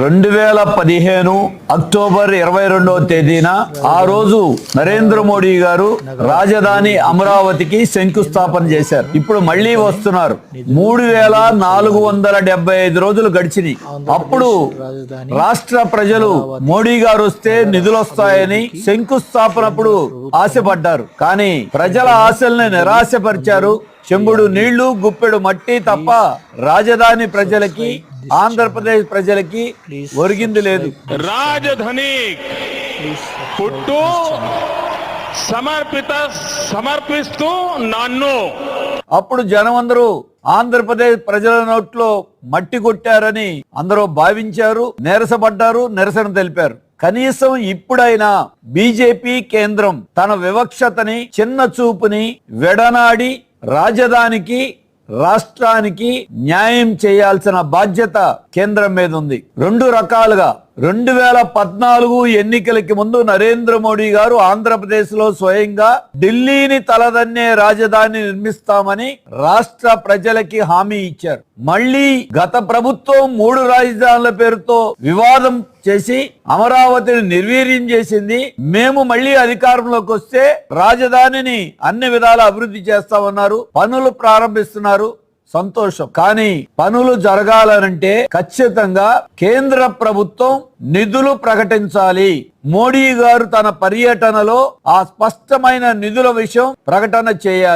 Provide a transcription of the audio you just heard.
రెండు వేల పదిహేను అక్టోబర్ ఇరవై రెండవ తేదీన ఆ రోజు నరేంద్ర మోడీ గారు రాజధాని అమరావతికి శంకుస్థాపన చేశారు. ఇప్పుడు మళ్ళీ వస్తున్నారు. మూడు వేల నాలుగు వందల డెబ్బై ఐదు రోజులు గడిచినాయి. అప్పుడు రాష్ట్ర ప్రజలు మోడీ గారు వస్తే నిధులు వస్తాయని శంకుస్థాపనప్పుడు ఆశపడ్డారు. కానీ ప్రజల ఆశల్ని నిరాశపరిచారు. చెంబుడు నీళ్ళు గుప్పెడు మట్టి తప్ప రాజధాని ప్రజలకి ఆంధ్రప్రదేశ్ ప్రజలకి ఒరిగింది లేదు. రాజధాని పుట్టు సమర్పిత సమర్పిస్తూ నన్ను. అప్పుడు జనం అందరూ ఆంధ్రప్రదేశ్ ప్రజల నోట్లో మట్టి కొట్టారని అందరూ భావించారు నీరసపడ్డారు నిరసన తెలిపారు. కనీసం ఇప్పుడైనా బీజేపీ కేంద్రం తన వివక్షతని చిన్న చూపుని వెడనాడి రాజధానికి రాష్ట్రానికి న్యాయం చేయాల్సిన బాధ్యత కేంద్రం మీద ఉంది. రెండు రకాలుగా రెండు వేల పద్నాలుగు ఎన్నికలకి ముందు నరేంద్ర మోడీ గారు ఆంధ్రప్రదేశ్లో స్వయంగా ఢిల్లీని తలదన్నే రాజధాని నిర్మిస్తామని రాష్ట్ర ప్రజలకి హామీ ఇచ్చారు. మళ్ళీ గత ప్రభుత్వం మూడు రాజధానుల పేరుతో వివాదం చేసి అమరావతిని నిర్వీర్యం చేసింది. మేము మళ్ళీ అధికారంలోకి వస్తే రాజధానిని అన్ని విధాల అభివృద్ధి చేస్తామన్నారు. పనులు ప్రారంభిస్తున్నారు. సంతోషం. కానీ పనులు జరగాలనంటే ఖచ్చితంగా కేంద్ర ప్రభుత్వం నిధులు ప్రకటించాలి. మోడీ గారు తన పర్యటనలో ఆ స్పష్టమైన నిధుల విషయం ప్రకటన చేయాలి.